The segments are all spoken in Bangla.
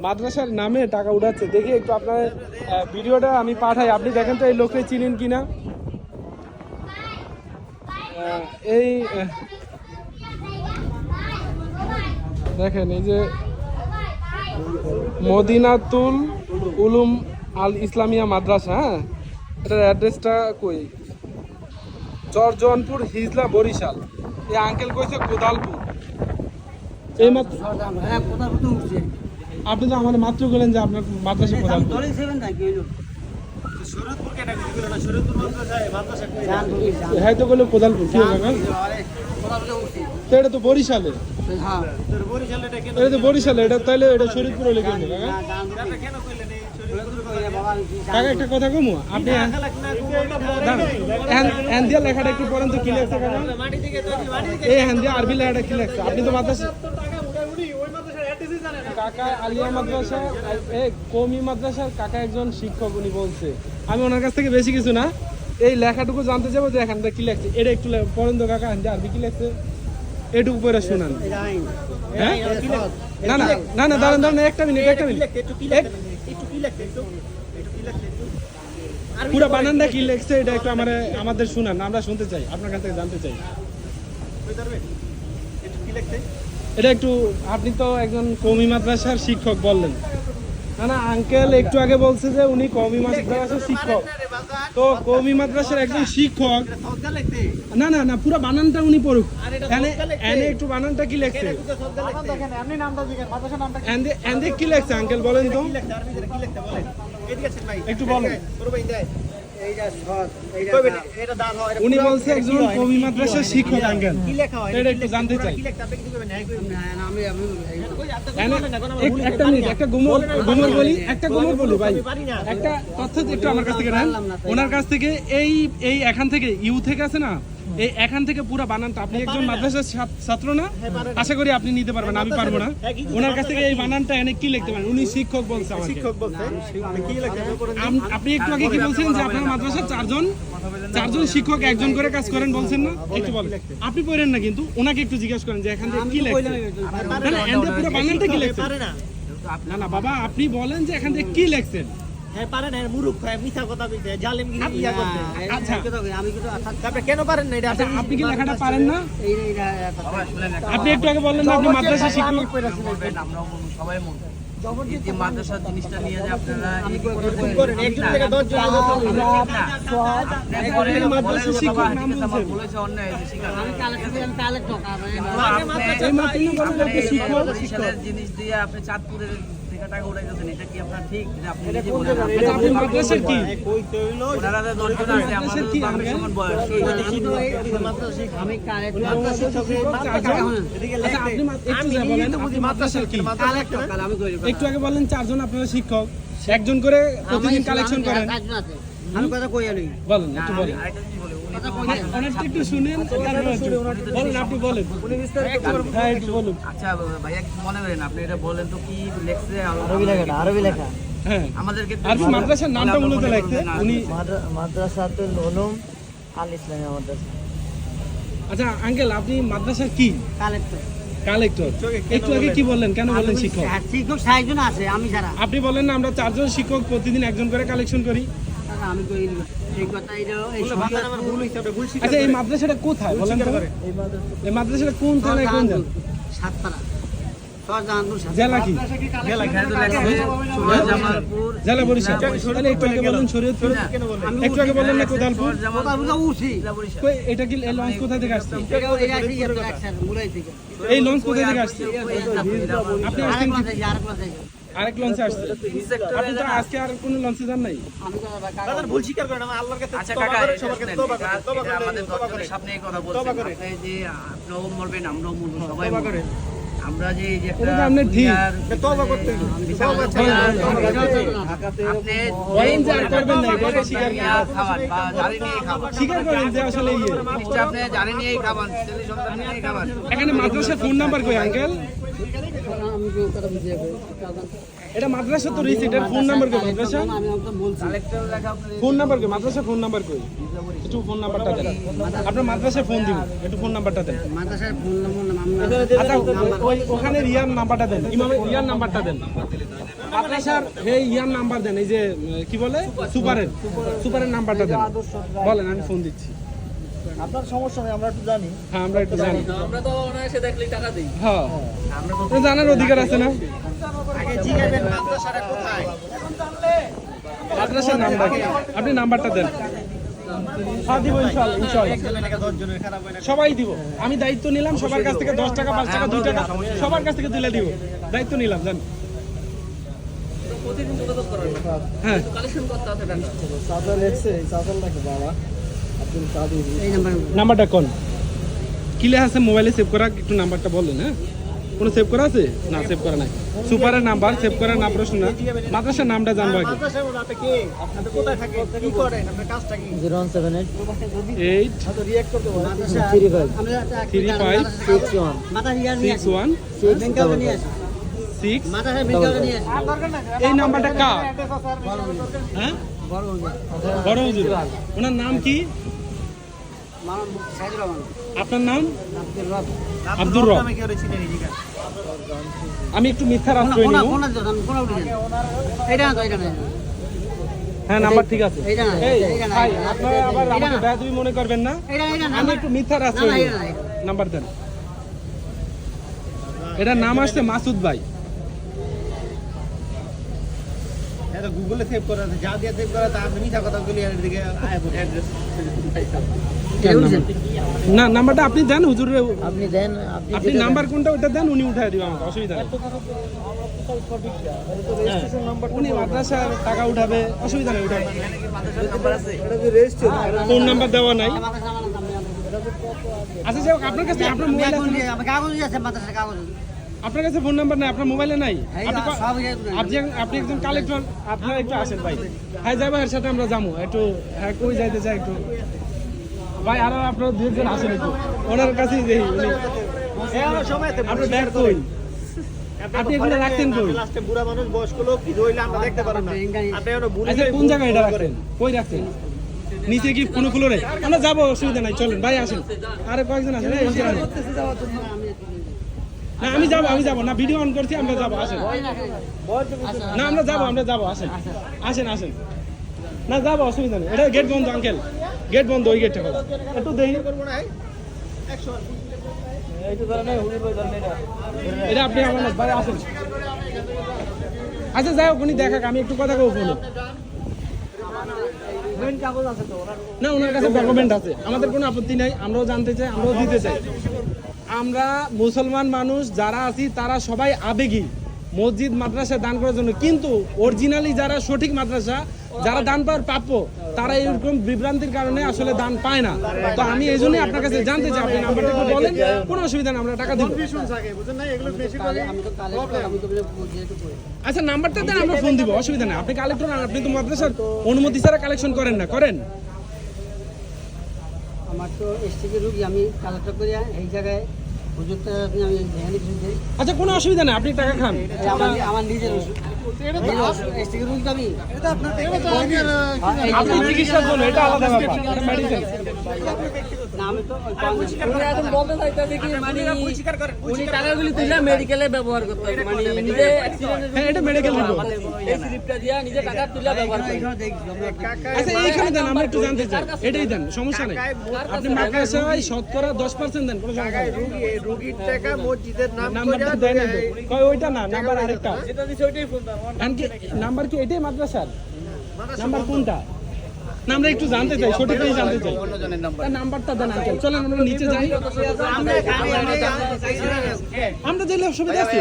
মাদ্রাসার নামে টাকা উঠাচ্ছে। দেখি একটু আপনার ভিডিওটা আমি পাঠাই। আপনি দেখেন তো এই লোককে চিনেন কিনা? আহ, এই দেখেন এই যে মদিনাতুল উলুম আল ইসলামিয়া মাদ্রাসা হ্যাঁ? এটার অ্যাড্রেসটা কই? চরজনপুর হিজলা বরিশাল। এই আঙ্কেল কইছে কোদালপুর। এই মাত্র আপনি তো আমার মাত্র বলেন যে আপনার মাদ্রাসা জান। হ্যাঁ তো বলে কোদালপুর কি হবে এটা তো বরিশালে। এটা তো বরিশালে এটা তাইলে এটা শরীরপুর হলে কেন কাকা একটা কথা কমু? আপনি দাঁড়ান, হ্যান- হ্যান দিয়া লেখাটা একটু পড়েন তো কি লেখছে কাকা? এই হ্যান দিয়া আরবি লেখাটা কি লেখছে? আপনি তো মাদ্রাসা কাকা আলিয়া মাদ্রাসা কমি মাদ্রাসার কাকা একজন শিক্ষক উনি বলছে আমি ওনার কাছ থেকে বেশি কিছু না এই লেখাটুকু জানতে যাব যে এখানটা কি লেখছে। এটা একটু তো কাকা আরবি কি লেখছে? এটুকু পরে শুনান। হ্যাঁ? না না না না দাঁড়ান দাঁড়ান একটা মিনিট একটা মিনিট। পুরো বানানটা কি লেখছে? এটা একটু আমার আমাদের শুনান আমরা শুনতে চাই আপনার কাছ থেকে জানতে চাই। এটা একটু আপনি তো একজন কমি মাদ্রাসার শিক্ষক বললেন। না না আঙ্কেল একটু আগে বলছে যে উনি কমি মাদ্রাসার শিক্ষক। তো কমি মাদ্রাসার একজন শিক্ষক না না না পুরো বানানটা উনি পড়ুক। এনে এনে একটু বানানটা কি লেখছে? এনে এনে কি? লেখছে আঙ্কেল বলেন তো। একটু বলেন। উনি বলছে একজন কবি মাদ্রাসার শিক্ষক আঙ্কেল। এটা একটু জানতে চাই। এনে- এক- একটা মিনিট একটা গুমর গুমর বলি একটা গুমর বলি ভাই। একটা তথ্য একটু আমার কাছ থেকে নেন। ওনার কাছ থেকে এই এই এখান থেকে ইউ থেকে আছে না? এই এখান থেকে পুরো বানানটা আপনি একজন মাদ্রাসার ছাত্র না? আশা করি আপনি নিতে পারবেন আমি পারব না। ওনার কাছ থেকে এই বানানটা এনে কি লিখতে পারেন? উনি শিক্ষক বলছে আমাকে। আম- আপনি একটু আগে কি বলছিলেন যে আপনার মাদ্রাসার চারজন চারজন শিক্ষক একজন করে কাজ করেন বলছেন না? একটু বলেন। আপনি পড়েন না কিন্তু ওনাকে একটু জিজ্ঞেস করেন যে এখান থেকে কি লেখছে না। না পুরো বানানটা কি লেখছে না না বাবা আপনি বলেন যে এখান থেকে কি লেখছেন। হ্যাঁ পারেন হ্যাঁ মুরুখ হ্যাঁ মিথ্যা কথা বলতে জালেমগিরি ইয়া করতে আচ্ছা। আমি কিন্তু আচ্ছা, কেন পারেন না এটা? আচ্ছা আপনি কি লেখাটা পারেন না? এইটা এইটা আপনি একটু আগে বললেন না আপনি মাদ্রাসা শিক্ষক বলবেন, সবাই বলব। যে মাদ্রাসার জিনিসটা নিয়ে যে আপনারা একজন থেকে শিক্ষক নাম বলছেন। বলেছে অন্যায় মাদ্রাসা শিক্ষক জিনিস দিয়ে আপনি চাঁদপুরের থেকে টাকা উঠাইতেছেন, এটা কি আপনার ঠিক? এটা আপনি নিজে বলেন। আচ্ছা আপনি মাদ্রাসার কি? কইতে হইল ওনারা তো দশজন আছে, আমাদের তো আপনার সমান বয়স। আমি তো এই- আমি আচ্ছা আপনি একটু যা বলেন মাদ্রাসার কি? কালেক্ট টাকা। আমি করি একটু আগে বললেন চারজন আপনারা শিক্ষক। একজন করে প্রতিদিন কালেকশন করেন। আমি কথা কই আলি বলেন একটু বলেন। আরেকটা জিনিস বলি, উনি কথা তো- কই আলি অনেকটা একটু শুনেন বলেন আপনি বলেন। হ্যাঁ একটু বলুন। আচ্ছা ভাইয়া কিছু মনে করেন আপনি এটা বলেন তো কি লেখছে আরবি লেখা আরবি লেখা। হ্যাঁ। আমাদেরকে আরবি মাদ্রাসার নামটা মূলত লিখতে না। উনি মাদ্রাসাতুল উলুম আল ইসলামিয়া মাদ্রাসা। আচ্ছা আঙ্কেল আপনি মাদ্রাসার কি? কালেক্টর। একটু আগে কি বললেন? কেন বললেন শিক্ষক? শিক্ষক সাতজন আছে আমি ছাড়া আপনি বলেন না আমরা চারজন শিক্ষক প্রতিদিন একজন করে কালেকশন করি। আমি এই কথা আচ্ছা এই মাদ্রাসাটা কোথায়? বলেন তো। এই মাদ্রাসাটা কোন থানায় কোন জেলা? সাতপাড়া। জেলা কি? এখানে তো লেখছে জামালপুর। জেলা বরিশাল একটু আগে বললেন শরীয়তপুর। একটু আগে বললেন না কোদালপুর কথা উঠি। কই, এটা কি এই লঞ্চ কোথা থেকে আসছে? এটা এটা কি একটা একসাথে মুলাই থেকে। এই লঞ্চ কোথা থেকে আসছে? আপনি আসছেন আরেক লঞ্চে আসছে। আপনি তো আজকে আর কোনো লঞ্চে যান নাই। আমি কথা কাকা দাদার ভুল স্বীকার করেন আমার আল্লাহর কাছে আচ্ছা কাকা সবার কাছে তওবা করেন তওবা আমাদের করেন করেন সামনে এই কথা বলছেন করেন। আপনি যে আপনিও মরবেন আমরাও মরবো সবাই তওবা। করেন আমরা যে এই যে একটা ঠিক। তওবা করতে তওবা ছাড়া। আপনি বলেন যে আর করবেন না স্বীকার ইয়া খাবার বা জারি নিয়ে খাবার। স্বীকার করেন যে আসলে ইয়ে আপনি জারি নিয়েই খাবার। ছেলে সন্তান নিয়েই খাবার এখানে মাদ্রাসার ফোন নাম্বার কই আঙ্কেল এটা মাদ্রাসা তো রিসিট এর ফোন নাম্বার কে মাদ্রাসা? আমি আপনার বলছি। কালেক্টর লেখা আপনার ফোন নাম্বার কে? মাদ্রাসা ফোন নাম্বার কই? একটু ফোন নাম্বারটা দেন। আপনার মাদ্রাসায় ফোন দিন একটু ফোন নাম্বারটা দেন। মাদ্রাসার ফোন নম্বর আচ্ছা ওই ওখানে রিয়ার নাম্বারটা দেন। ইমামের রিয়ার নাম্বারটা দেন। মাদ্রাসার এই ইয়ার নাম্বার দেন। এই যে কি বলে? সুপারের। সুপারের নাম্বারটা দেন। বলেন আমি ফোন দিচ্ছি। আপনার সমস্যা নেই আমরা একটু জানি। হ্যাঁ আমরা একটু জানি। আমরা তো অনায়াসে টাকা দিই। হ্যাঁ। জানার অধিকার আছে না? আগে জিগাবেন মাদ্রাসাটা কোথায়? মাদ্রাসার নাম্বার। কি? আপনি নাম্বারটা দেন। হ্যাঁ সবাই দিব। আমি দায়িত্ব নিলাম সবার কাছ থেকে দশ টাকা পাঁচ টাকা দুই টাকা সবার কাছ থেকে তুলে দিব। দায়িত্ব নিলাম জান। হ্যাঁ। কালেকশন করতে আছে চাদর লেখছে চাদর লেখে বাবা আব্দুল কাদির এই নাম্বার নাম্বারটা কোন? কিলে আছে? মোবাইলে সেভ করা? একটু নাম্বারটা বলেন হ্যাঁ? কোনো সেভ করা আছে? না সেভ করা নাই। সুপারের নাম্বার সেভ করার না প্রশ্ন না। মাদ্রাসার নামটা জানব আগে। কে? কি কি? Eight. Three five. Three five six one. Six আসি। এই নাম্বারটা কার? হ্যাঁ? বড় হুজুর ওনার নাম কি? আপনার নাম? আব্দুর রব। আমি একটু মিথ্যার কোনা আশ্রয় নিব। হ্যাঁ নাম্বার ঠিক আছে। আপনারা আবার আমাকে বেয়াদবি মনে করবেন না। আমি একটু মিথ্যার না আশ্রয়। নাম্বার দেন। এটার নাম আসছে মাসুদ ভাই। এটা গুগলে সেভ করা আছে যা দিয়ে সেভ করা তা আপনি মিথ্যা কথা বলি এদিকে আয় অ্যাড্রেস না নাম্বারটা আপনি দেন হুজুরের আপনি দেন আপনি নাম্বার কোনটা ওটা দেন উনি উঠায় দিবেন আমাকে অসুবিধা নেই। হ্যাঁ, উনি মাদ্রাসার টাকা উঠাবে অসুবিধা নেই উঠাবে ফোন নাম্বার দেওয়া নাই। আচ্ছা যাই আপনার কাছে আপনার মোবাইল কাগজ আছে মাদ্রাসার কাগজ। আপনার কাছে ফোন নাম্বার নাই আপনার মোবাইলে নাই? আপনি আপনি একজন কালেক্টর আপনারা একটু আসেন ভাই। হ্যাঁ যাব এর সাথে আমরা যাব একটু হ্যাঁ কই যাইতে চাই একটু। ভাই আরও আপনার দু একজন আসেন একটু। ওনার কাছেই দেখি উনি আপনার ব্যাগ কই? আপনি এগুলো রাখতেন কই? লাস্টে বুড়া মানুষ বয়স্ক লোক কি হইলে আমরা দেখতে পারব না। আপনি এখন ভুলে আচ্ছা কোন জায়গায় এটা রাখতেন? কই রাখতেন? নিচে কি কোনো ফ্লোরে আমরা যাব অসুবিধা নাই চলেন ভাই আসেন। আরে কয়েকজন আসেন আসেন। না আমি যাব আমি যাব। না ভিডিও অন করছি, আমরা যাব, আসেন। না, আমরা যাব আমরা যাব, আসেন। আসেন আসেন। না, যাব, অসুবিধা নেই। এটা গেট বন্ধ আঙ্কেল গেট বন্ধ, ওই গেটটা একটু দেখি এটা আপনি আচ্ছা যাই হোক, উনি দেখাক, আমি একটু কথা কব না, ওনার কাছে ডকুমেন্ট আছে। আমাদের কোনো আপত্তি নাই, আমরাও জানতে চাই, আমরাও দিতে চাই। আমরা মুসলমান মানুষ যারা আছি তারা সবাই আবেগী। মসজিদ মাদ্রাসা দান করার জন্য। কিন্তু অরিজিনালি যারা সঠিক মাদ্রাসা যারা দান পাওয়ার প্রাপ্য তারা এরকম বিভ্রান্তির কারণে আসলে দান পায় না। তো আমি এই জন্যই আপনার কাছে জানতে চাই আপনি নাম্বারটা একটু বলেন কোনো অসুবিধা নেই আমরা টাকা দিব। না? আচ্ছা নাম্বারটা দেন আমরা ফোন দিব অসুবিধা নেই। আপনি কালেক্টর আপনি তো মাদ্রাসার অনুমতি ছাড়া কালেকশন করেন না করেন। আমার তো এসটিকে রুগী আমি কালেক্টর করি এই জায়গায় আচ্ছা কোনো অসুবিধা নেই আপনি টাকা খান। আমার নিজের ওষুধ। আপনি চিকিৎসার জন্য এটা আলাদা ব্যাপার মেডিসিন মানে মেডিকেলে ব্যবহার করতে মানে নিজে হ্যাঁ এটা মেডিকেল নিজে টাকা তুলে ব্যবহার করে এখানে দেখছি আমরা আচ্ছা এইখানে দেন আমরা একটু জানতে চাই এটাই দেন সমস্যা নেই আপনি মাদ্রাসায় শতকরা দশ পার্সেন্ট দেন কোনো সমস্যা রুগীর টাকা মসজিদের নাম নাম্বারটা দেয় কয় ওইটা না নাম্বার আরেকটা। যেটা দিছে ওইটাই ফোন দাও। এখন কি নাম্বার কি এটাই মাদ্রাসার নাম্বার কোনটা না আমরা একটু জানতে চাই সঠিকটাই জানতে চাই। নাম্বারটা দেন আঙ্কেল। চলেন আমরা নিচে যাই। আমরা দিলে অসুবিধা আছে?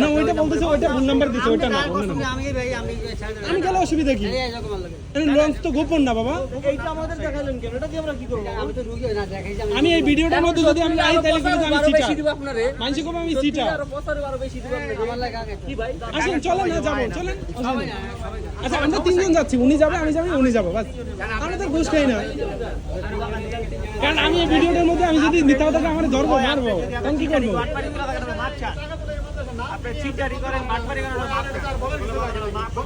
না ওইটা বলতেছে ওইটা ভুল নাম্বার দিছে ওইটা না আমি ভাই আমি আমি গেলে অসুবিধা কি? এই লঞ্চ তো গোপন না বাবা। এইটা আমাদের দেখালেন কেন এটা দিয়ে আমরা কি করব আমি এই ভিডিওটার মধ্যে যদি আমি আই তাহলে কিন্তু আমি সিটা বেশি দিব আপনারে মানসি কবে আমি সিটা আরও বছরে আরও বেশি দিব আপনারে আমার লাগে আগে কি ভাই আসেন চলেন না যাব চলেন। আচ্ছা আমরা তিনজন যাচ্ছি, উনি যাবে, আমি যাব, উনি যাব, বাস। আমরা তো ঘুষ খাই না। কারণ আমি এই ভিডিওটার মধ্যে আমি যদি মিথ্যা কথা আমার ধরবো মারবো কি করব?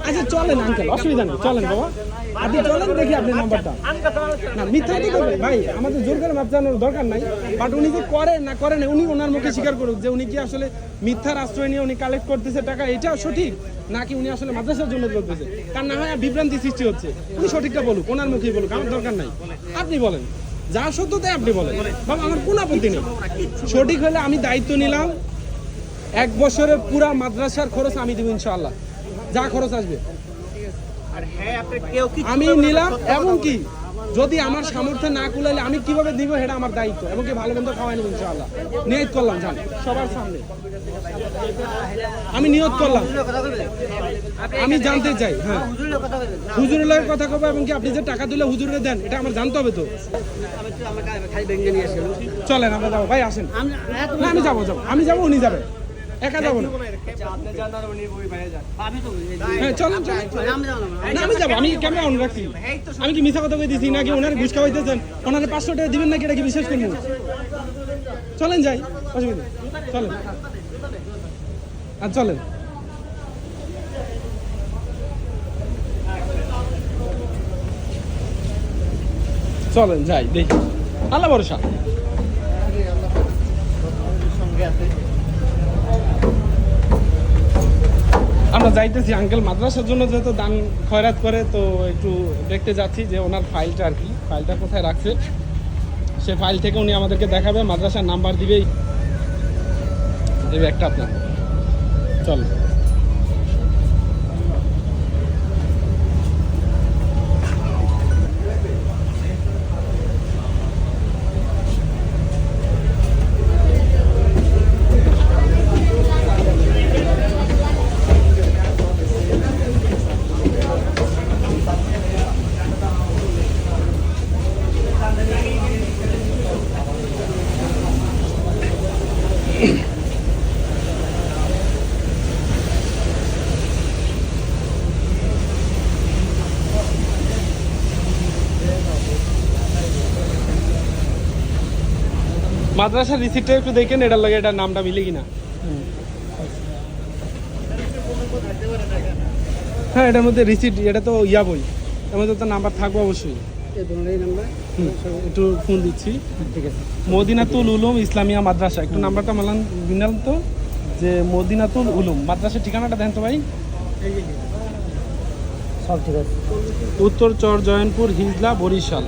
আচ্ছা চলেন আঙ্কেল অসুবিধা নেই চলেন বাবা। আপনি চলেন দেখি আপনি নাম্বারটা। না মিথ্যা তো দেবে ভাই আমাদের জোর করে মাপ জানানোর দরকার নাই বাট উনি যে করে না করে না উনি ওনার মুখে স্বীকার করুক যে উনি কি আসলে মিথ্যার আশ্রয় নিয়ে উনি কালেক্ট করতেছে টাকা এটা সঠিক নাকি উনি আসলে মাদ্রাসার জন্য করতেছে কারণ না হয় আর বিভ্রান্তি সৃষ্টি হচ্ছে। উনি সঠিকটা বলুক ওনার মুখেই বলুক আমার দরকার নাই। আপনি বলেন যা সত্য তাই আপনি বলেন। বাবা আমার কোনো আপত্তি নেই। সঠিক হলে আমি দায়িত্ব নিলাম এক বছরের পুরা মাদ্রাসার খরচ আমি দেবো ইনশাআল্লাহ। যা খরচ আসবে। হ্যাঁ আমি নিলাম এবং কি যদি আমার সামর্থ্য না কুলাইলে আমি কীভাবে দিব সেটা আমার দায়িত্ব এবং কি ভালো মন্দ খাওয়াই নেব ইনশাআল্লাহ। নিয়ত করলাম জান সবার সামনে। আমি নিয়ত করলাম। আমি জানতে চাই হ্যাঁ। হুজুরের কথা কথা কব এবং কি আপনি যে টাকা দিলে হুজুরে দেন এটা আমার জানতে হবে তো। চলেন আমরা যাব। ভাই আসেন। আমি না আমি যাব যাব। আমি যাব উনি যাবে একা যাব না। হ্যাঁ চলেন চলেন আমি যাব আমি ক্যামেরা অন রাখছি। আমি কি মিথ্যা কথা দিছি নাকি ওনার ঘুষ খাওয়াইতেছেন ওনার পাঁচশো টাকা দিবেন নাকি এটা কি করব? চলেন যাই অসুবিধা। চলেন। আর চলেন। চলেন যাই দেখি। আল্লাহ ভরসা। আমরা যাইতেছি আঙ্কেল মাদ্রাসার জন্য, যেহেতু দান খয়রাত করে, তো একটু দেখতে যাচ্ছি যে ওনার ফাইলটা আর কি। ফাইলটা কোথায় রাখছে? সে ফাইল থেকে উনি আমাদেরকে দেখাবে, মাদ্রাসার নাম্বার দিবেই। দেবে একটা আপনার। চল। মাদ্রাসার রিসিপ্টটা একটু দেখেন এটার লাগে এটার নামটা মিলে কিনা। হ্যাঁ এটার মধ্যে রিসিপ্ট এটা তো ইয়া বই। এর মধ্যে তো নাম্বার থাকবে অবশ্যই। এই ধরনের নাম্বার একটু ফোন দিচ্ছি। ঠিক আছে মদিনাতুল উলুম ইসলামিয়া মাদ্রাসা। একটু নাম্বারটা মালান বিনাল তো যে মদিনাতুল উলুম। মাদ্রাসার ঠিকানাটা দেন তো ভাই। সব ঠিক আছে। উত্তর চর জয়নপুর হিজলা বরিশাল।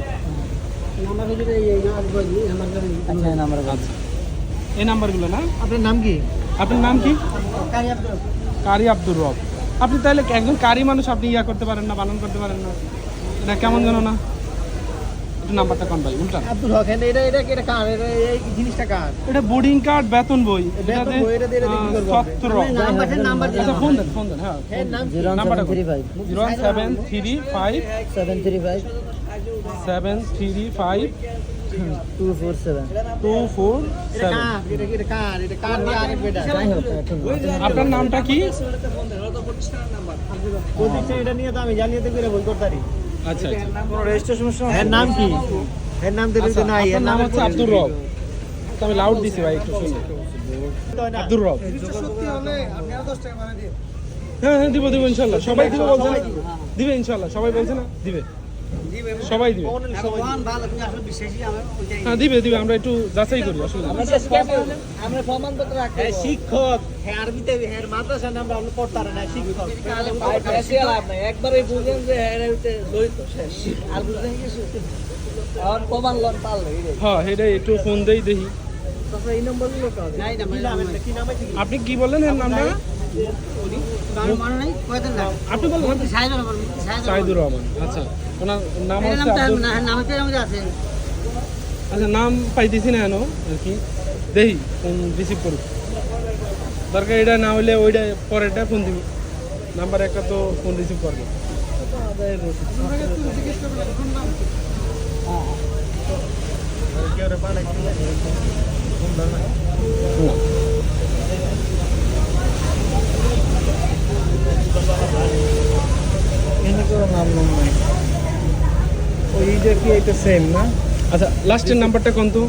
আচ্ছা এই নাম্বার আচ্ছা এই নাম্বারগুলো না? আপনার নাম কি? আপনার নাম কি? কারি কারি আব্দুর রব। আপনি তাহলে একজন কারি মানুষ? আপনি ইয়া করতে পারেন না বানান করতে পারেন না? এটা কেমন যেন না? নাম্বারটা কোন ভাই? উল্টা। আব্দুল হক এটা এটা এটা কার? এটা এই জিনিসটা কার? এটা বোর্ডিং কার্ড বেতন বই। বেতন এটা দিয়ে- এটা দিয়ে কি করব? নাম্বার আচ্ছা ফোন দেন ফোন দেন হ্যাঁ। হ্যাঁ নাম্বারটা seven three five two four seven two four seven. আপনার নামটা কি? এটা নিয়ে তো আমি জালিয়াতি করে বই করতারি আচ্ছা আচ্ছা। রেজিস্ট্রেশন এর নাম কি? এর নাম তো আচ্ছা, নাই এর নাম হচ্ছে আব্দুর রব। আমি লাউড দিছি ভাই একটু শুনুন। আব্দুর রব। হ্যাঁ হ্যাঁ দিব দিব ইনশাল্লাহ। সবাই দিবে বলছে না? দিবে ইনশাল্লাহ। সবাই বলছে না? দিবে। সবাই দিবে। হ্যাঁ দিবে দিবে আমরা একটু যাচাই করি অসুবিধা হ্যাঁ শিক্ষক। হ্যাঁ আরবিতে হ্যাঁ মাদ্রাসার নাম আমরা পড়তারে না শিক্ষক। একবারে বুঝেন যে এর হইতে জড়িত শেষ। আর বুঝেন কিছু এখন প্রমাণ লন পারলে হ্যাঁ একটু ফোন দেই দেখি। এই নম্বরগুলো? আপনি কি বললেন এর নামটা? সাইদুর রহমান আচ্ছা। ওনার নাম হচ্ছে আচ্ছা নাম পাইতেছি না এনো আর কি। দেখি ফোন রিসিভ করুক। দরকার এটা না হলে ওইটা পরেরটা ফোন দিব। নাম্বার একটা তো ফোন রিসিভ করবে। কেউ রে পালাই কি লাগে? না। এখানে কোনো নাম নাম নাই। ওইটা কি এটা সেম না? আচ্ছা লাস্টের নাম্বারটা কোন তো?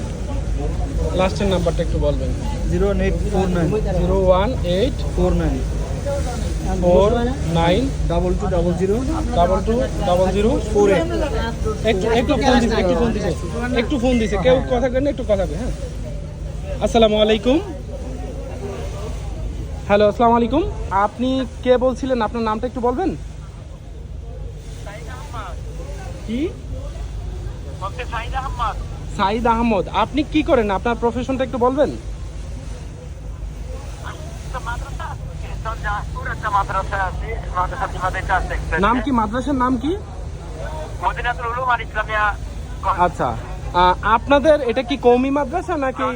লাস্টের নাম্বারটা একটু বলবেন। Zero eight four nine zero one eight four nine four nine double two double zero. Double two double zero four eight. একটু একটু ফোন দিছে একটু ফোন দিছে। একটু ফোন দিছে কেউ কথা কেন একটু কথা হ্যাঁ। আসসালামু আলাইকুম। হ্যালো আসসালামু আলাইকুম। আপনি কে বলছিলেন? আপনার নামটা একটু বলবেন? কি? সাইদ আহমদ। আপনি কি করেন? আপনার প্রফেশনটা একটু বলবেন? নাম কি? মাদ্রাসার নাম কি? আচ্ছা। আপনাদের এটা কি কৌমি মাদ্রাসা নাকি?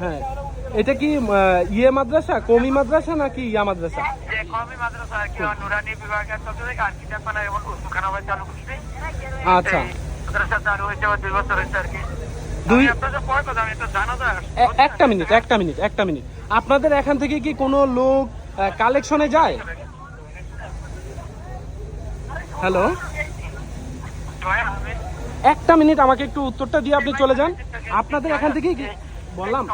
হ্যাঁ। এটা কি ইয়ে মাদ্রাসা কৌমি মাদ্রাসা নাকি ইয়া মাদ্রাসা? আচ্ছা। দুই একটা মিনিট একটা মিনিট একটা মিনিট। আপনাদের এখান থেকে কি কোনো লোক কালেকশনে যায়? হ্যালো? একটা মিনিট আমাকে একটু উত্তরটা দিয়ে আপনি চলে যান। আপনাদের এখান থেকে কি বললাম।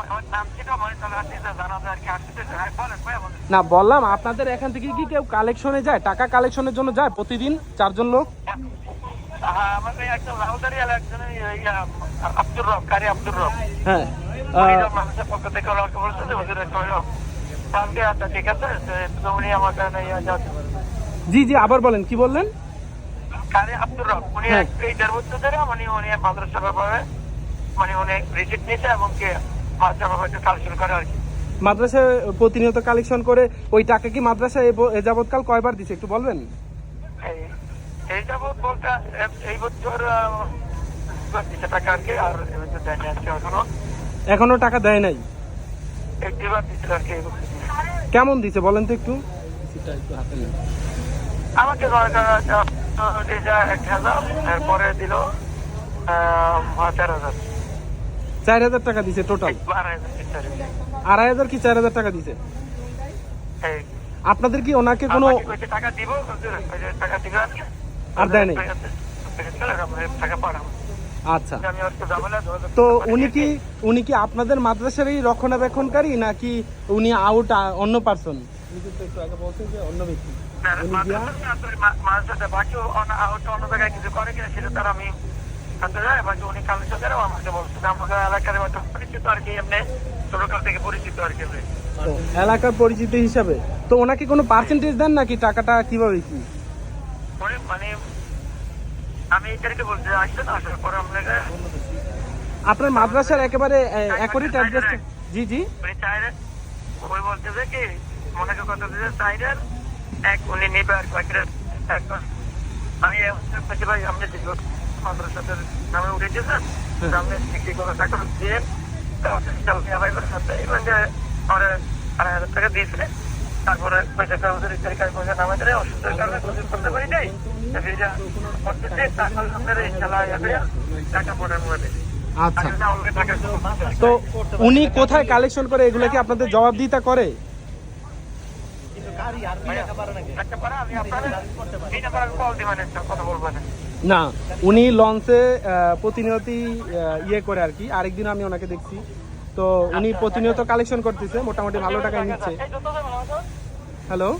না বললাম আপনাদের এখান থেকে কি কেউ কালেকশনে যায়? টাকা কালেকশনের জন্য যায় প্রতিদিন চারজন লোক? আব্দুর রব কারি আব্দুর রব। হ্যাঁ উনি আহ, তো মানুষের পক্ষ থেকে আমাকে বলছে যে হুজুর একটা হলো কালকে আচ্ছা উনি জি জি আবার বলেন কি বললেন? কারি আব্দুর রব উনি হ্যাঁ। এই দেড় বছর ধরে মানে উনি মাদ্রাসা ব্যাপারে মানে উনি রিসিপ্ট নিয়েছে এবং কি মাদ্রাসা ব্যাপারে কালেকশন করে আর কি মাদ্রাসায় প্রতিনিয়ত কালেকশন করে ওই টাকা কি মাদ্রাসায় এ এ যাবৎকাল কয়বার দিছে একটু বলবেন? এই- যাবৎ বলতে এই বছর টাকা আর কি আর কি এখনও। এখনও টাকা দেয় নাই? একটিবার দিচ্ছিল আর কি কেমন দিছে বলেন তো একটু। আমাকে করো, আহ, এক হাজার এরপরে দিল চার হাজার। চার হাজার টাকা দিছে টোটাল আড়াই হাজার কি চার হাজার? টাকা দিছে? এই, আপনাদের কি ওনাকে কোনো আর দেয় নাই? আচ্ছা। তো উনি কি উনি কি আপনাদের মাদ্রাসারই রক্ষণাবেক্ষণকারী নাকি উনি আউট অন্য পার্সন একটু আগে বলছেন যে অন্য ব্যক্তি। উনি আমাকে এলাকার পরিচিত আর কি এমনি থেকে পরিচিত আর কি এলাকার পরিচিত হিসাবে। তো ওনাকে কোনো পার্সেন্টেজ দেন নাকি টাকাটা কীভাবে কি? মানে আমি বলছি না আসার পরে আপনাকে আপনার মাদ্রাসার একেবারে অ্যাকোরেট অ্যাড্রেস জি জি। চাইলেন ওই বলতেছে কি মনে কত দিতে চাইলেন এক উনি নিবে আর বাকিরা আমি ভাই আপনি মাদ্রাসাদের নামে সামনে বিক্রি করে দিয়ে আড়াই হাজার টাকা তারপরে পয়সা কাগজের তারিখায় পয়সা নামে দিলে অসুস্থের কারণে করতে পারি নাই। ভিজা করতেছে টাকা আপনার ইনশাল্লাহ টাকা পরে মোবাইলে আচ্ছা। তো উনি কোথায় কালেকশন করে এগুলো কি আপনাদের জবাবদিহিতা করে? একটা পারা আমি আপনাদের এই নাম্বার কল দিবেন কথা বলবেন না উনি লঞ্চে প্রতিনিয়ত প্রতিনিয়তই ইয়ে করে আর কি। আরেকদিন আমি ওনাকে দেখছি। তো উনি প্রতিনিয়ত কালেকশন করতেছে মোটামুটি ভালো টাকা নিচ্ছে। হ্যালো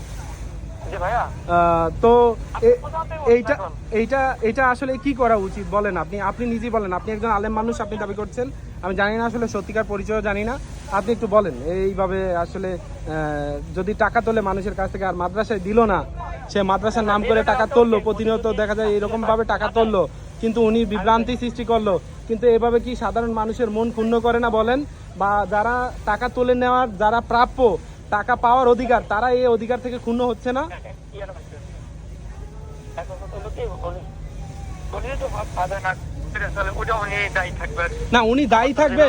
তো এইটা এইটা এটা আসলে কি করা উচিত বলেন আপনি? আপনি নিজেই বলেন। আপনি একজন আলেম মানুষ আপনি দাবি করছেন। আমি জানি না আসলে সত্যিকার পরিচয় জানি না। আপনি একটু বলেন এইভাবে আসলে যদি টাকা তোলে মানুষের কাছ থেকে আর মাদ্রাসায় দিল না সে মাদ্রাসার নাম করে টাকা তুললো প্রতিনিয়ত দেখা যায় এরকম ভাবে টাকা তুললো কিন্তু উনি বিভ্রান্তি সৃষ্টি করল। কিন্তু এভাবে কি সাধারণ মানুষের মন ক্ষুণ্ণ করে না বলেন? বা যারা টাকা তুলে নেওয়ার যারা প্রাপ্য টাকা পাওয়ার অধিকার, তারা এই অধিকার থেকে ক্ষুণ্ণ হচ্ছে না। না, উনি দায়ী থাকবে।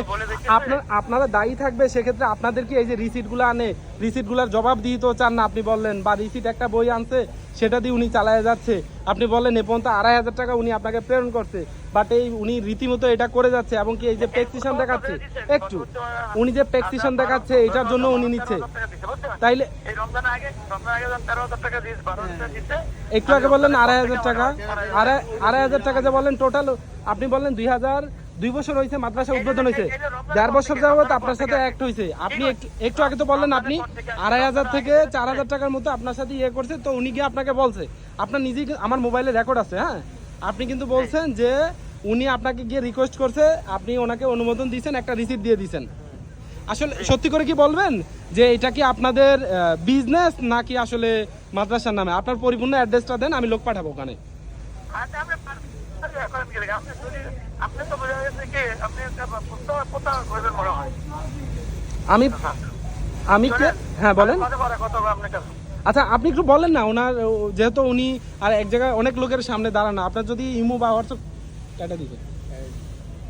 আপনারা দায়ী থাকবে, সেক্ষেত্রে আপনাদের কি এই যে রিসিটগুলো আনে রিসিটগুলোর জবাব দিয়ে তো চান না, আপনি বললেন, বা রিসিট একটা বই আনছে, সেটা দিয়ে উনি চালায় যাচ্ছে আপনি বললেন, এ পর্যন্ত আড়াই হাজার টাকা উনি আপনাকে প্রেরণ করছে বাট এই উনি রীতিমতো এটা করে যাচ্ছে, এবং কি এই যে প্রেসক্রিপশন দেখাচ্ছে, একটু, উনি যে প্রেসক্রিপশন দেখাচ্ছে, এটার জন্য উনি নিচ্ছে? তাইলে হাজার একটু আগে বললেন আড়াই হাজার টাকা, আড়াই আড়াই হাজার টাকা যে বললেন টোটাল আপনি বললেন দুই হাজার দুই বছর হয়েছে মাদ্রাসা উদ্বোধন হয়েছে দেড় বছর যাবত আপনার সাথে অ্যাক্ট হয়েছে আপনি একটু আগে তো বললেন আপনি, আড়াই হাজার থেকে চার হাজার টাকার মতো আপনার সাথে ইয়ে করছে, তো উনি গিয়ে আপনাকে বলছে। আপনার নিজেই আমার মোবাইলে রেকর্ড আছে হ্যাঁ? আপনি কিন্তু বলছেন যে উনি আপনাকে গিয়ে রিকোয়েস্ট করছে, আপনি ওনাকে অনুমোদন দিয়েছেন, একটা রিসিপ্ট দিয়ে দিয়েছেন। আসলে সত্যি করে কি বলবেন? যে এটা কি আপনাদের বিজনেস নাকি আসলে মাদ্রাসার নামে? আপনার পরিপূর্ণ অ্যাড্রেসটা দেন, আমি লোক পাঠাবো ওখানে। আচ্ছা লাগে? আপনি তো বোঝা গেছে কি আপনি একটা প্রস্তাব- প্রস্তাব মনে হয়। আমি আমি কে হ্যাঁ বলেন। কত বড় কত হবে আপনার কাছে আচ্ছা আপনি একটু বলেন না ওনার যেহেতু উনি আর এক জায়গায় অনেক লোকের সামনে দাঁড়ানো আপনার যদি ইমো বা হোয়াটসঅ্যাপ কাটা দিবে।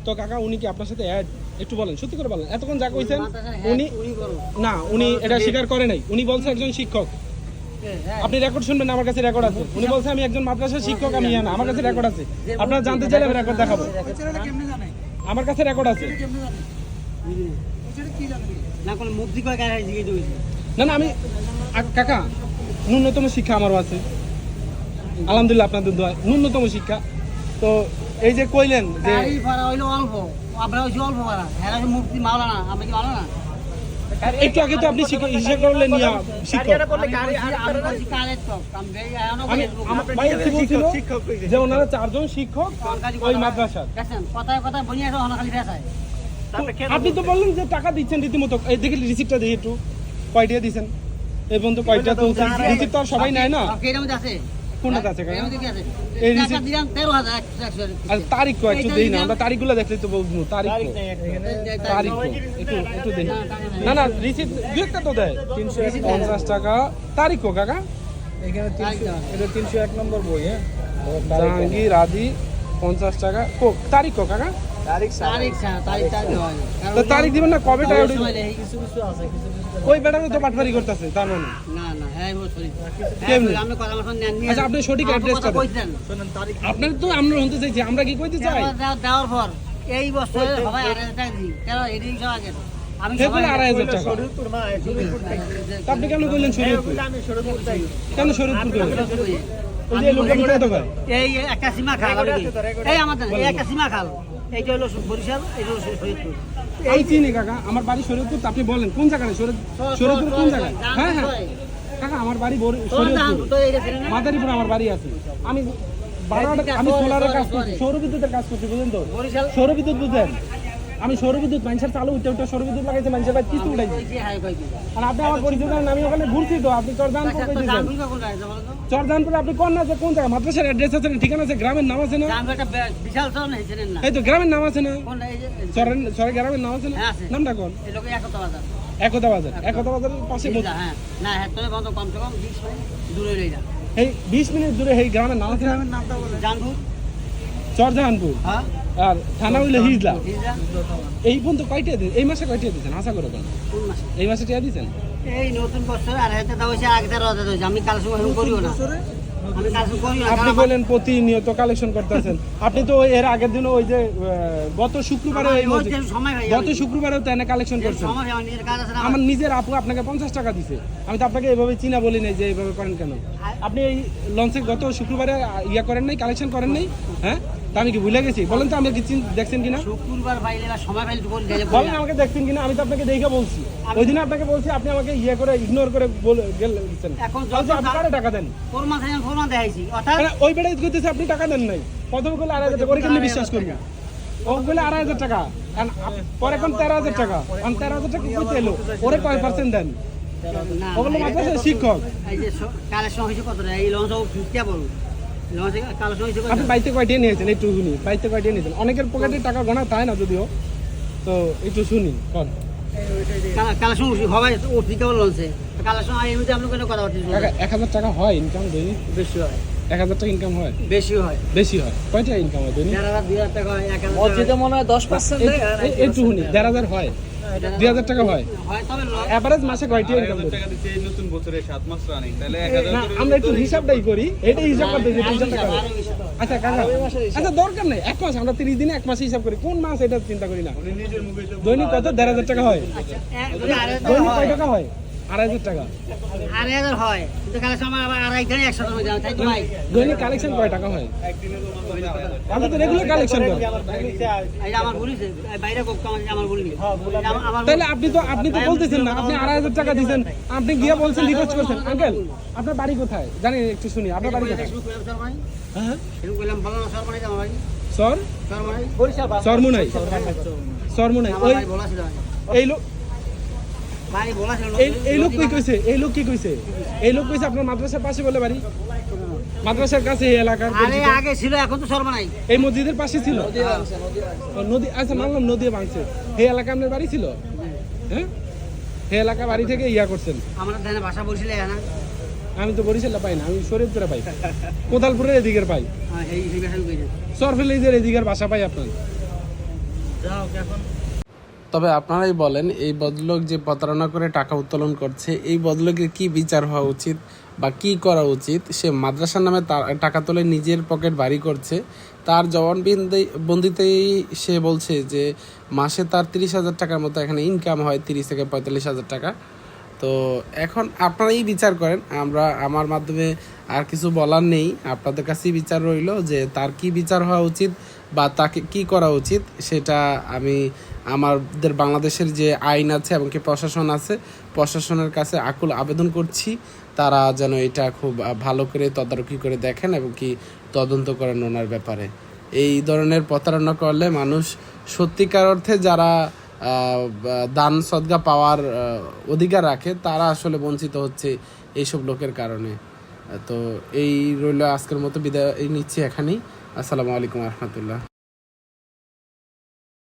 তো কাকা উনি কি আপনার সাথে অ্যাড একটু বলেন সত্যি করে বলেন। এতক্ষণ যা কইছেন উনি। না উনি এটা স্বীকার করে নাই। উনি বলছে একজন শিক্ষক। আপনি রেকর্ড শুনবেন আমার কাছে রেকর্ড আছে। উনি বলছে আমি একজন মাদ্রাসার শিক্ষক আমি জানি আমার কাছে রেকর্ড আছে। আপনারা জানতে চাইলে আমি রেকর্ড দেখাবো। আমার কাছে রেকর্ড আছে। না না না আমি কাকা ন্যূনতম শিক্ষা আমারও আছে। আলহামদুলিল্লাহ আপনাদের দোয়া ন্যূনতম শিক্ষা। তো এই যে কইলেন যে অল্প। হচ্ছে অল্প ভাড়া। হ্যাঁ মুক্তি মাওলা না আমরা কি মাওলা না একটু আগে তো আপনি শিক্ষক। করলেন শিক্ষক যে ওনারা চারজন শিক্ষক ওই মাদ্রাসার। কথায় কথায় বনি আসো হন আপনি তো বললেন যে টাকা দিচ্ছেন রীতিমতো। এই দেখি রিসিপ্টটা দেখি একটু। কয়টা দিয়েছেন? এই পর্যন্ত কয়টা তো রিসিপ্ট তো আর সবাই নেয় না। আছে। কোনটাতে আছে কাকা এই দিলাম একশো একশো আর তারিখ কো একটু দেই না আমরা তারিখগুলো দেখলে তো বলব তারিখ তারিখ একটু। একটু দেই। না না একটা তো দেয়। তিনশো পঞ্চাশ টাকা। তারিখ কো কাকা? এটা তিনশো এক নম্বর বই হ্যাঁ? জাহাঙ্গীর আদি টাকা। কো তারিখ কো কাকা? তারিখ ছাড়া তারিখ তারিখ হয় তারিখ দিবেন না? কবে টাকা উঠে সময় লেগে কিছু কিছু আছে কিছু কিছু ওই বেটাকে তো পাটপারি করতেছে তার মানে? না আপনি আচ্ছা, আপনি সঠিক আমাকে address কথা টা দেন। কইতেন। শোনেন তারিখ আপনার তো আমরা শুনতে চাইছি আমরা কি কইতে চাই? দেওয়ার পর এই বছরে সবাই আড়াই হাজার টাকা দিই তেরো এদিন সব আগে। আমি সে সবাই বলে আড়াই হাজার টাকা। তা আপনি কেন কইলেন শরীয়তপুর? কেন কয় এই একটা সীমা খাল এই আমাদের এই একটা সীমা খাল। এইটা হলো বরিশাল এইটা হলো শরীয়তপুর। আমি চিনি কাকা। আমার বাড়ি শরীয়তপুর তা আপনি বলেন কোন জায়গায়? শরীয়ত শরীয়তপুর কোন জায়গায়? হ্যাঁ হ্যাঁ। কাকা আমার বাড়ি মাদারীপুর আমার বাড়ি আছে। আমি আমি সোলারের কাজ করছি সৌরবিদ্যুতের কাজ করছি বুঝলেন তো? সৌরবিদ্যুৎ বুঝলেন আমি সৌরবিদ্যুৎ মানুষের চালু উঠে উঠে সৌরবিদ্যুৎ লাগাইছে মানুষের বাড়ি কিছু উঠাইছি। আর আপনি আমার পরিচিত না, আমি ওখানে ঘুরছি তো আপনি রাখছে বলো আপনি কোন আছে কোন জায়গা? মাদ্রাসার অ্যাড্রেস আছে না ঠিকানা আছে গ্রামের নাম আছে না? বিশাল এই তো গ্রামের নাম আছে না? চরের গ্রামের নাম আছে না? হ্যাঁ, নামটা কোন? একতা বাজার একতা বাজার একতা বাজারের পাশে হ্যাঁ। না হ্যাঁ তোরে বন্ধ কমসে কম বিশ মিনিট দূরে রয়ে যা এই বিশ মিনিট দূরে এই গ্রামের নাম আছে না জানবু চরজাহানপুর। হ্যাঁ। আর থানা হইলে হিজলা? এই পর্যন্ত কয়টা দিন? এই মাসে কয়টা দিয়েছেন আশা করে কোন এই মাসে টিয়া দিয়েছেন এই নতুন বছর আর হাতে দেওয়া হয়েছে আগে হয়েছে আমি কাল সময় করিও না। আপনি বলেন প্রতিনিয়ত কালেকশন করতেছেন। আপনি তো এর আগের দিন ওই যে গত শুক্রবারে গত শুক্রবারেও তো এনে কালেকশন করছেন। আমার। নিজের আপু আপনাকে পঞ্চাশ টাকা দিছে। আমি তো আপনাকে এভাবে চিনা বলি নাই যে এইভাবে করেন কেন? আপনি এই লঞ্চে গত শুক্রবারে ইয়া করেন নাই কালেকশন করেন নাই? হ্যাঁ? তা আমি কি ভুলে গেছি? বলেন তো আমি কি দেখছেন কিনা? শুক্রবার পাইলে বা সময় পাইলে বলি গেলে বলেন আমাকে দেখছেন কিনা? আমি তো আপনাকে দেখে বলছি। ওই দিন আপনাকে বলছি আপনি আমাকে ইয়ে করে ইগনোর করে বলে গেলেন এখন আপনি কারে টাকা দেন? অর্থাৎ মানে ওই বেড়াই করতেছে আপনি টাকা দেন নাই। প্রথম করলে আড়াই হাজার টাকা ওরে কেমনি বিশ্বাস করব? ও বলে আড়াই হাজার টাকা। পরে এখন তেরো হাজার টাকা। এখন তেরো হাজার টাকা কইতে এলো। ওরে কয় পার্সেন্ট দেন? ওগুলো শিক্ষক। এই যে কালেকশন হয়েছে কত এই লঞ্চ বলুন আপনি বাইতে কয়টিয়ে নিয়েছেন একটু শুনি। বাইতে কয়টিয়ে নিয়েছেন অনেকের পকেটে টাকা গোনা তাই না যদিও। তো একটু শুনি কালেকশন লঞ্চে কালেকশন আপনি কোনো। কথা বলছেন এক হাজার টাকা হয় ইনকাম দৈনিক বেশি হয় এক হাজার টাকা ইনকাম হয়? বেশি হয়। বেশি হয় কয়টা ইনকাম হয় দৈনিক দেড় হাজার দুই হাজার টাকা হয় এক হাজার মসজিদে মনে হয় দশ পার্সেন্ট একটু শুনি দেড় হাজার হয়। দুই হাজার টাকা হয় হয় অ্যাভারেজ মাসে কয়টি ইনকাম করি না আমরা একটু হিসাবটাই করি এটাই হিসাব করতে যে হিসাব টাকা আচ্ছা কাকা আচ্ছা দরকার নেই এক মাস আমরা তিরিশ দিনে এক মাসে হিসাব করি কোন মাস এটা চিন্তা করি না। দৈনিক কত? দেড় হাজার টাকা হয়। আচ্ছা, দৈনিক কয় হয়, টাকা হয়? আড়াই হাজার টাকা। আড়াই হাজার হয়। কিন্তু কালেকশন আমার আবার আড়াই গাড়ি একশো টাকা যাবে তাই তো ভাই? দৈনিক কালেকশন কয় টাকা হয়? আপনি তো রেগুলার কালেকশন করেন। এটা আমার বাইরে কোক আমার তাহলে আপনি তো আপনি তো বলতেছেন না আপনি আড়াই হাজার টাকা দিয়েছেন। আপনি গিয়ে বলছেন রিকোয়েস্ট করছেন। আঙ্কেল আপনার বাড়ি কোথায়? জানি একটু শুনি। আপনার বাড়ি কোথায়? হ্যাঁ ভালো মানে আমার সর? মানে সরমুনাই। সরমুনাই। ওই ছিল এই লোক এই এই লোক কি কইছে? এই লোক কি কইছে? এই লোক কইছে আপনার মাদ্রাসার পাশে বলে বাড়ি। মাদ্রাসার কাছে এই এলাকার আরে আগে ছিল এখন তো সর মানে এই মসজিদের পাশে ছিল? নদী আচ্ছা মানলাম নদী ভাঙছে। এই এলাকা আপনার বাড়ি ছিল? হ্যাঁ? এই এলাকা বাড়ি থেকে ইয়া করছেন। আমরা ধানে ভাষা বলছিল না। আমি তো বরিশালে পাই না আমি শরীরপুরে পাই। কোদালপুরের এদিকের পাই। হ্যাঁ, এই এই ভাষা সরফেলিজের এদিকের বাসা পাই আপনার। যাও এখন তবে আপনারাই বলেন, এই বদলোক যে প্রতারণা করে টাকা উত্তোলন করছে, এই বদলোকের কি বিচার হওয়া উচিত বা কি করা উচিত? সে মাদ্রাসার নামে টাকা তুলে নিজের পকেট বাড়ি করছে। তার জবানবন্দি, বন্দিতেই সে বলছে যে, মাসে তার তিরিশ হাজার টাকার মতো এখানে ইনকাম হয়, তিরিশ থেকে পঁয়তাল্লিশ হাজার টাকা। তো এখন আপনারাই বিচার করেন। আমরা, আমার মাধ্যমে আর কিছু বলার নেই। আপনাদের কাছেই বিচার রইল যে, তার কি বিচার হওয়া উচিত বা তাকে কি করা উচিত, সেটা আমি আমাদের বাংলাদেশের যে আইন আছে এবং কি প্রশাসন আছে, প্রশাসনের কাছে আকুল আবেদন করছি। তারা যেন এটা খুব ভালো করে তদারকি করে দেখেন এবং কি তদন্ত করেন ওনার ব্যাপারে। এই ধরনের প্রতারণা করলে মানুষ সত্যিকার অর্থে যারা দান, সদগা পাওয়ার অধিকার রাখে, তারা আসলে বঞ্চিত হচ্ছে এইসব লোকের কারণে। তো এই রইল আজকের মতো বিদায় নিচ্ছি এখানেই। আসসালামু আলাইকুম রহমতুল্লাহ।